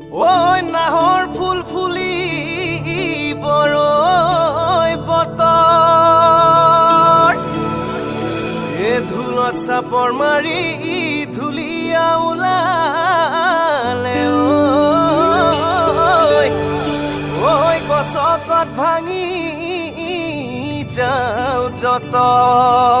ঐ নাহৰ ফুল ফুলি বৰৈ বতৰ। এ ধুলত চাপৰ মাৰি ধুলীয়া ওলালে ঐ গছকত ভাঙি যাওঁ যতৰ।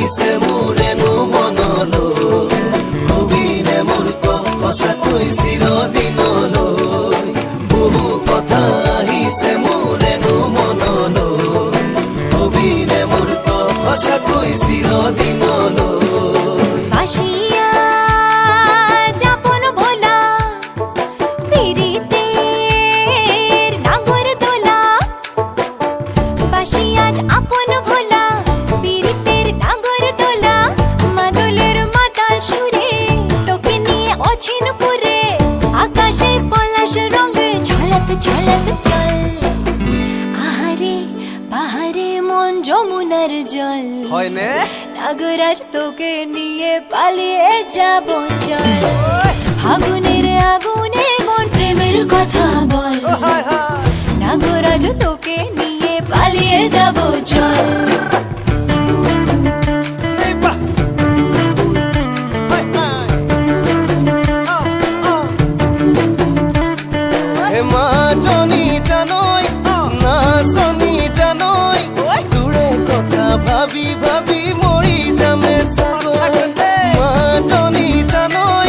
আহিছে মোৰেনো মনলৈ কবিনে মোৰ কম সঁচাকৈ চিৰদিনলৈ বহু কথা আহিছে মোৰেনো মনলৈ কবিনে মোৰ কম সঁচাকৈ চিৰদিনলৈ বাসিয়া যাপন ভোলা পিরিতের নাগর দোলা। বাসিয়াজ আপন পলাশ রঙে ঝলক ঝলক চল আহারে পাহাড়ে মন যমুনার জল। হয়নে নাগরাজ তোকে নিয়ে পালিয়ে যাব চল। আগুনের আগুনে মন প্রেমের কথা বল। নাগরাজ তোকে নিয়ে পালিয়ে যাব চল। ভাবি ভাবি মৰি যামে চাগৈ মাজনী জানৈ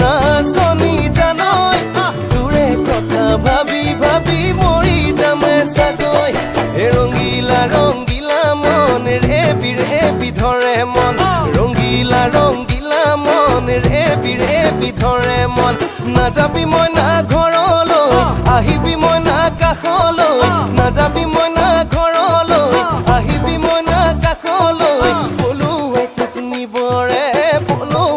নাচনী জানৈ কথা ভাবি ভাবি মৰি যামে চাগৈ ৰঙিলা ৰঙিলা মন ৰেবি ৰেবি ধৰে মন। ৰঙিলা ৰঙিলা মন ৰেবি ৰেবি ধৰে মন। নাযাবি মই না ঘৰলৈ আহিবি মই না কাষলৈ নাযাবি puno